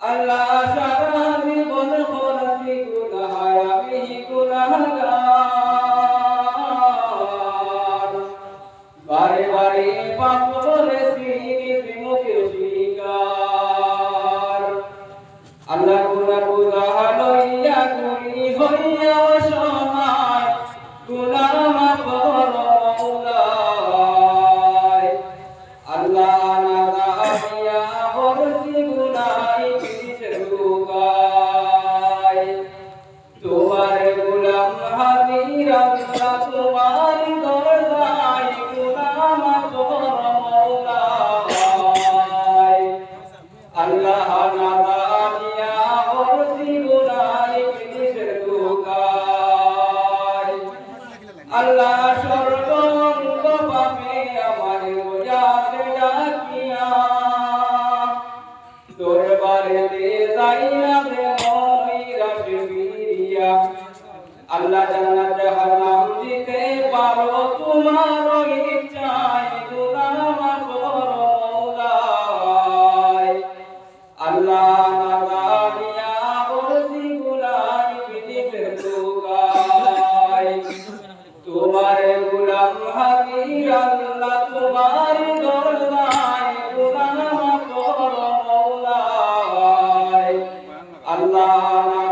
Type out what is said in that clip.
আল্লাহ বারে বারে হইয়া তোমার গোলাম হাজির আল্লাহ জান্নাত জাহান্নাম দিতে পারো, তোমার ইচ্ছায় গুনাহ করো মওলায় আল্লাহ তোগায় তোমার গুলাম হাজির আল্লাহ তোমার আল্লাহ